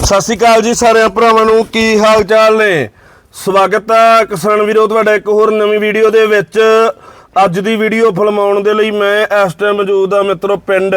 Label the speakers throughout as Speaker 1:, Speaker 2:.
Speaker 1: ਸਤਿ ਸ਼੍ਰੀ ਅਕਾਲ ਜੀ ਸਾਰਿਆਂ ਭਰਾਵਾਂ ਨੂੰ, ਕੀ ਹਾਲ ਚਾਲ ਨੇ? ਸਵਾਗਤ ਹੈ ਕਿਸਾਨ ਵੀਰੋ ਤੁਹਾਡਾ ਇੱਕ ਹੋਰ ਨਵੀਂ ਵੀਡੀਓ ਦੇ ਵਿੱਚ। ਅੱਜ ਦੀ ਵੀਡੀਓ ਫਿਲਮਾਉਣ ਦੇ ਲਈ ਮੈਂ ਇਸ ਟਾਈਮ ਮੌਜੂਦ ਆ ਮਿੱਤਰੋ ਪਿੰਡ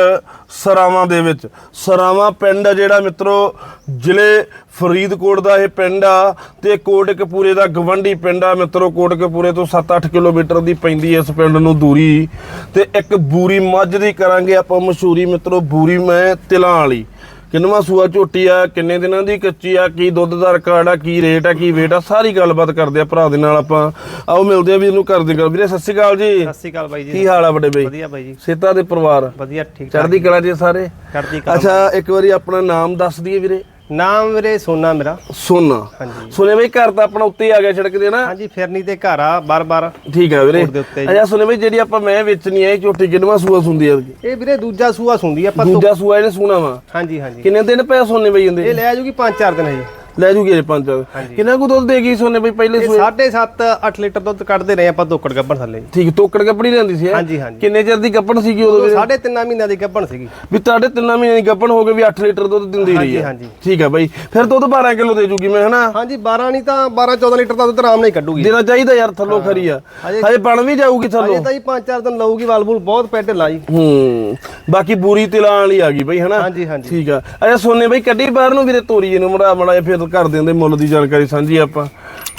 Speaker 1: ਸਰਾਵਾਂ ਦੇ ਵਿੱਚ। ਸਰਾਵਾਂ ਪਿੰਡ ਆ ਜਿਹੜਾ ਮਿੱਤਰੋ, ਜ਼ਿਲ੍ਹੇ ਫਰੀਦਕੋਟ ਦਾ ਇਹ ਪਿੰਡ ਆ ਤੇ ਕੋਟਕਪੂਰੇ ਦਾ ਗਵੰਡੀ ਪਿੰਡ ਆ। ਮਿੱਤਰੋ, ਕੋਟਕਪੂਰੇ ਤੋਂ 7-8 ਕਿਲੋਮੀਟਰ ਦੀ ਪੈਂਦੀ ਇਸ ਪਿੰਡ ਨੂੰ ਦੂਰੀ। ਤੇ ਇੱਕ ਬੂਰੀ ਮੱਝ ਦੀ ਕਰਾਂਗੇ ਆਪਾਂ ਮਸ਼ਹੂਰੀ ਮਿੱਤਰੋ, ਬੂਰੀ ਮੈਂ ਤਿਲਾਂ ਵਾਲੀ। ਕਿੰਨਵਾਂ ਸੂਆ ਝੋਟੀ ਆ ਕਿੰਨੇ ਦਿਨਾਂ ਦੀ ਕੱਚੀ ਆ ਕੀ ਦੁੱਧ ਦਾ ਰਿਕਾਰਡ ਆ ਕੀ ਰੇਟ ਆ ਕੀ ਵੇਟ ਆ ਸਾਰੀ ਗੱਲਬਾਤ ਕਰਦੇ ਆ ਭਰਾ ਦੇ ਨਾਲ ਆਪਾਂ। ਆਓ ਮਿਲਦੇ ਆ ਵੀਰ ਨੂੰ ਕਰਦੇ ਗੱਲ ਵੀਰੇ ਸਤਿ ਸ਼੍ਰੀ ਅਕਾਲ ਜੀ।
Speaker 2: ਸਤਿ ਸ਼੍ਰੀ ਅਕਾਲ ਬਾਈ
Speaker 1: ਕੀ
Speaker 2: ਜੀ
Speaker 1: ਹਾਲ ਆ ਵੱਡੇ ਬਈ?
Speaker 2: ਵਧੀਆ ਬਾਈ ਜੀ।
Speaker 1: ਸੇਤਾ ਦੇ ਪਰਿਵਾਰ?
Speaker 2: ਵਧੀਆ ਠੀਕ
Speaker 1: ਚੜ੍ਹਦੀ ਕਲਾ ਜੀ ਸਾਰੇ?
Speaker 2: ਕਰਦੀ ਕਲਾ
Speaker 1: ਅੱਛਾ ਇੱਕ ਵਾਰੀ ਆਪਣਾ ਨਾਮ ਦੱਸ ਦਈਏ ਵੀਰੇ।
Speaker 2: ਨਾਮ ਵੀਰੇ ਸੋਨਾ ਮੇਰਾ।
Speaker 1: ਸੋਨਾ।
Speaker 2: ਹਾਂਜੀ।
Speaker 1: ਸੁਨੇ ਬਈ ਘਰ ਤਾਂ ਆਪਣਾ ਉੱਤੇ ਹੀ ਆ ਗਿਆ ਛੜਕ ਦੇ ਨਾ।
Speaker 2: ਹਾਂਜੀ ਫਿਰਨੀ ਤੇ ਘਰ ਆ ਬਾਰ-ਬਾਰ।
Speaker 1: ਠੀਕ ਆ ਵੀਰੇ।
Speaker 2: ਰੋਡ ਦੇ ਉੱਤੇ ਜੀ।
Speaker 1: ਅੱਛਾ ਸੁਨੇ ਬਈ ਜਿਹੜੀ ਆਪਾਂ ਮੈਂ ਵੇਚਣੀ ਇਹ ਝੋਟੀ ਕਿੰਨਵਾਂ ਸੂਆ ਸੁੰਦੀ ਆ?
Speaker 2: ਇਹ ਵੀਰੇ ਦੂਜਾ ਸੂਆ ਸੁੰਦੀ ਆ ਆਪਾਂ ਤੋਂ
Speaker 1: ਦੂਜਾ ਸੂਆ ਇਹਨੇ ਸੂਣਾ ਵਾ।
Speaker 2: ਹਾਂਜੀ ਹਾਂਜੀ।
Speaker 1: ਕਿੰਨੇ ਦਿਨ ਪਏ ਸੋਨੇ ਬਈ ਜਾਂਦੇ
Speaker 2: ਇਹ ਲੈ ਜੂਗੀ 5-4 ਦਿਨ ਹੈ ਜੀ
Speaker 1: ਲੈ ਜੂਗੇ ਇਹ ਪੰਜ।
Speaker 2: ਹਾਂਜੀ।
Speaker 1: ਕਿੰਨਾ ਕੁ ਦੁੱਧ ਦੇਗੀ ਸੋਨੇ ਬਈ ਪਹਿਲੇ ਸੂਏ
Speaker 2: 7.5 8 ਲੀਟਰ ਦੁੱਧ ਕੱਢਦੇ ਰਹੇ ਆਪਾਂ ਤੋਕੜ ਗੱਭਣ ਥੱਲੇ।
Speaker 1: ਠੀਕ ਤੋਕੜ ਕੱਪੜੀ ਲੈਂਦੀ ਸੀ?
Speaker 2: ਹਾਂਜੀ ਹਾਂਜੀ।
Speaker 1: ਕਿੰਨੇ ਚਿਰ ਦੀ ਗੱਪਣ ਸੀਗੀ ਉਦੋਂ?
Speaker 2: ਸਾਢੇ ਤਿੰਨਾਂ ਮਹੀਨਿਆਂ ਦੀ ਗੱਭਣ ਸੀਗੀ।
Speaker 1: ਵੀ ਤੁਹਾਡੇ ਤਿੰਨਾਂ ਮਹੀਨੇ ਦੀ ਗੱਪਣ ਹੋ ਗਈ ਵੀ 8 ਲੀਟਰ ਦੁੱਧ ਦਿੰਦੀ ਰਹੀ
Speaker 2: ਹਾਂਜੀ,
Speaker 1: ਹੈ।
Speaker 2: ਹਾਂਜੀ।
Speaker 1: ਠੀਕ ਹੈ ਬਾਈ। ਫਿਰ ਦੁੱਧ 12 ਕਿਲੋ ਦੇ ਜੂਗੀ ਮੈਂ ਹਨਾ?
Speaker 2: ਹਾਂਜੀ 12 ਨਹੀਂ ਤਾਂ 12-14 ਲੀਟਰ ਦਾ ਦੁੱਧ ਆਰਾਮ ਨਾਲ ਕੱਢੂਗੀ।
Speaker 1: ਦੇਣਾ ਚਾਹੀਦਾ ਯਾਰ ਥੱਲੋਂ ਖਰੀ ਆ।
Speaker 2: ਹਜੇ-
Speaker 1: ਹਜੇ ਬਣ ਵੀ ਜਾਊਗੀ ਥੱਲੋਂ।
Speaker 2: ਤਾਂ ਹੀ 5-4 ਦਿਨ ਲਊਗੀ ਵਾਲਬੂਲ ਬਹੁਤ ਪੈਟ ਲਾ ਜੀ
Speaker 1: ਹੂੰ ਬਾਕੀ ਬੂਰੀ ਤਿਲਾਂ ਵਾਲੀ ਆ ਗਈ ਬਈ ਹਨਾ?
Speaker 2: ਹਾਂਜੀ ਹਾਂਜੀ।
Speaker 1: ਠੀਕ ਆ। ਅੱਛਾ ਸੋਨੇ ਬਈ ਕੱਢੀ ਬਾਹਰ ਨੂੰ ਵੀਰੇ ਤੋਰੀ ਇਹਨੂੰ ਮੜਾ ਮੜਾ ਫਿਰ ਕਰ ਦੇ ਮੁੱਲ ਦੀ ਜਾਣਕਾਰੀ ਸਾਂਝੀ ਆਪਾਂ।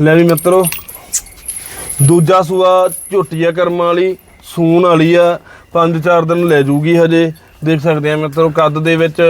Speaker 1: ਲੈ ਵੀ ਮਿੱਤਰੋ, ਦੂਜਾ ਸੂਆ ਝੋਟੀਆ ਕਰਮਾਂ ਵਾਲੀ, ਸੂਣ ਵਾਲੀ ਆ, ਪੰਜ ਚਾਰ ਦਿਨ ਲੈ ਜੂਗੀ ਹਜੇ। ਦੇਖ ਸਕਦੇ ਆ ਮਿੱਤਰੋ, ਕੱਦ ਦੇ ਵਿੱਚ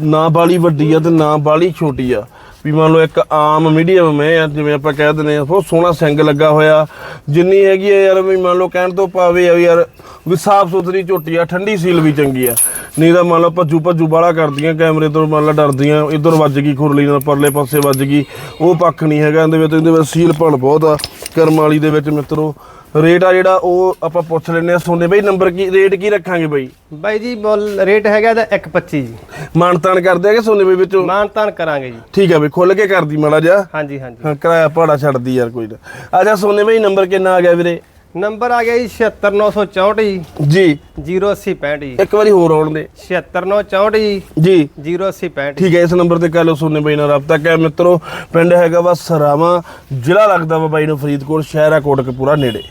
Speaker 1: ਨਾ ਬਾਲੀ ਵੱਡੀ ਆ ਤੇ ਨਾ ਬਾਲੀ ਛੋਟੀ ਆ। ਵੀ ਮੰਨ ਲਓ ਇੱਕ ਆਮ ਮੀਡੀਅਮ ਮੈਂ ਆ, ਜਿਵੇਂ ਆਪਾਂ ਕਹਿ ਦਿੰਦੇ ਆ ਬਹੁਤ ਸੋਹਣਾ ਸਿੰਗ ਲੱਗਾ ਹੋਇਆ। ਜਿੰਨੀ ਹੈਗੀ ਆ ਯਾਰ, ਵੀ ਮੰਨ ਲਓ ਕਹਿਣ ਤੋਂ ਪਾਵੇ ਆ ਵੀ ਯਾਰ ਵੀ ਸਾਫ਼ ਸੁਥਰੀ ਝੋਟੀ ਆ ਠੰਡੀ ਸੀਲ ਵੀ ਚੰਗੀ ਆ। ਨਹੀਂ ਤਾਂ ਮੰਨ ਲਓ ਭੱਜੂ ਭੱਜੂ ਬਾਲਾ ਕਰਦੀਆਂ ਕੈਮਰੇ ਤੋਂ ਮੰਨ ਲਾ ਡਰਦੀਆਂ ਇਧਰ ਵੱਜ ਗਈ ਖੁਰਲੀ ਨਾਲ ਪਰਲੇ ਪਾਸੇ ਵੱਜ ਗਈ। ਉਹ ਪੱਖ ਨਹੀਂ ਹੈਗਾ ਇਹਦੇ ਵਿੱਚ ਇਹਦੇ ਵਿੱਚ ਸੀਲ ਭਣ ਬਹੁਤ ਆ ਕਰਮ ਵਾਲੀ ਦੇ ਵਿੱਚ ਮਿੱਤਰੋ। ਰੇਟ ਆ ਜਿਹੜਾ ਉਹ ਆਪਾਂ ਪੁੱਛ ਲੈਨੇ ਆ। ਸੋਨੇ ਬਈ ਨੰਬਰ ਕੀ ਰੇਟ ਕੀ ਰੱਖਾਂਗੇ ਬਈ?
Speaker 2: ਬਾਈ ਜੀ ਮੁੱਲ ਰੇਟ ਹੈਗਾ ਇਹਦਾ 1.25 ਜੀ।
Speaker 1: ਮਾਨਤਾਨ ਕਰਦੇ ਆ ਕਿ ਸੋਨੇ ਬਈ ਵਿੱਚੋਂ?
Speaker 2: ਮਾਨਤਾਨ ਕਰਾਂਗੇ ਜੀ।
Speaker 1: ਠੀਕ ਆ ਬਈ ਖੁੱਲ ਕੇ ਕਰਦੀ ਮਾੜਾ ਜਿਹਾ।
Speaker 2: ਹਾਂਜੀ ਹਾਂਜੀ।
Speaker 1: ਹਾਂ ਕਿਰਾਇਆ ਭਾੜਾ ਛੱਡਦੀ ਯਾਰ ਕੋਈ ਨਾ। ਅੱਛਾ ਸੋਨੇ ਬਈ ਨੰਬਰ ਕਿੰਨਾ ਆ ਗਿਆ ਵੀਰੇ?
Speaker 2: ਨੰਬਰ ਆ ਗਿਆ ਜੀ 76964 ਜੀ। 08065 ਜੀ।
Speaker 1: ਇੱਕ ਵਾਰੀ ਹੋਰ ਆਉਣ ਦੇ।
Speaker 2: 76964 ਜੀ। 08065
Speaker 1: ਠੀਕ ਹੈ ਇਸ ਨੰਬਰ ਤੇ ਕਰ ਲਓ ਸੋਨੇ ਬਾਈ ਨਾਲ ਰابطਾ ਕਾ ਮਿੱਤਰੋ ਪਿੰਡ ਹੈਗਾ ਵਾ ਸਰਾਵਾ ਜ਼ਿਲ੍ਹਾ ਲੱਗਦਾ ਵਾ ਬਾਈ ਨੂੰ ਫਰੀਦਕੋਟ ਸ਼ਹਿਰ ਆ ਕੋਟਕਪੂਰਾ ਨੇੜੇ।